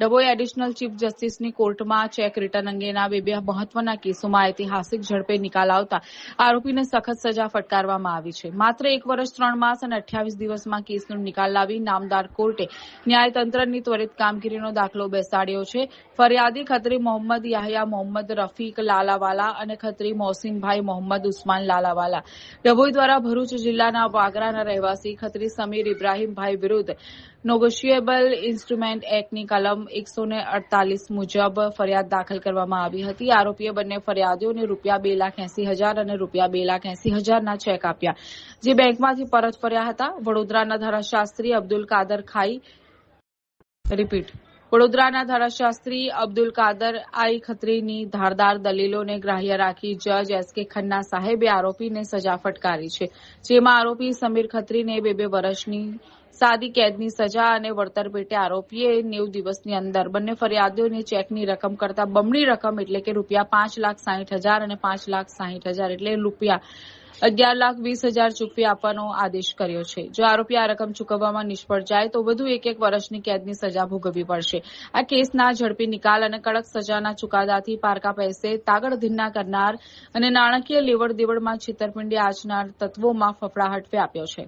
Dabhoi additional chief જસ્ટિસની કોર્ટમાં cheque return અંગેના બે બે મહત્વના કેસોમાં ઐતિહાસિક ઝડપે નિકાલ આવતા આરોપીને સખત સજા ફટકારવામાં આવી છે. માત્ર એક વર્ષ, ત્રણ માસ અને અઠ્યાવીસ દિવસમાં કેસનો નિકાલ લાવી નામદાર કોર્ટે ન્યાયતંત્રની ત્વરિત કામગીરીનો દાખલો બેસાડ્યો છે. ફરિયાદી ખત્રી મોહમ્મદ યાહયા, મોહમ્મદ રફીક લાલાવાલા અને ખત્રી મોહસિનભાઈ મોહમ્મદ ઉસ્માન લાલાવાલા. ડભોઈ દ્વારા ભરૂચ જિલ્લાના વાગરાના રહેવાસી ખત્રી સમીર ઇબ્રાહીમભાઈ વિરુદ્ધ નોગોશિયેબલ ઇન્સ્ટ્રુમેન્ટ એક્ટની કલમ એકસો અડતાલીસ મુજબ ફરિયાદ દાખલ કરવામાં આવી હતી. આરોપીએ બંને ફરિયાદીઓને રૂપિયા બે લાખ એસી હજાર અને રૂપિયા બે લાખ એસી હજારના ચેક આપ્યા. જે બેંકમાંથી પરત ફર્યા હતા. વડોદરાના ધારાશાસ્ત્રી અબ્દુલ કાદર ખાઈ રિપીટ. વડોદરાના ધારાશાસ્ત્રી અબ્દુલ કાદર આઈ ખત્રીની ધારદાર દલીલોને ગ્રાહ્ય રાખી જજ એસ કે ખન્ના સાહેબે આરોપીને સજા ફટકારી છે. જેમાં આરોપી સમીર ખત્રીને બે બે વર્ષની સાદી કેદની સજા અને વળતર પેટે આરોપીએ નેવ દિવસની અંદર બંને ફરિયાદીઓને ચેકની રકમ કરતા બમણી રકમ એટલે કે રૂપિયા પાંચ લાખ સાહીઠ હજાર અને પાંચ લાખ સાહીઠ હજાર એટલે રૂપિયા અગિયાર લાખ વીસ હજાર ચૂકવી આપવાનો આદેશ કર્યો છે. જો આરોપી આ રકમ ચૂકવવામાં નિષ્ફળ જાય તો વધુ એક એક વર્ષની કેદની સજા ભોગવવી પડશે. આ કેસના ઝડપી નિકાલ અને કડક સજાના ચુકાદાથી પારકા પૈસે તાગડધીન્ના કરનાર અને નાણાકીય લેવડ દેવડમાં છેતરપિંડી આચનાર તત્વોમાં ફફડાહટ વ્યાપ્યો છે.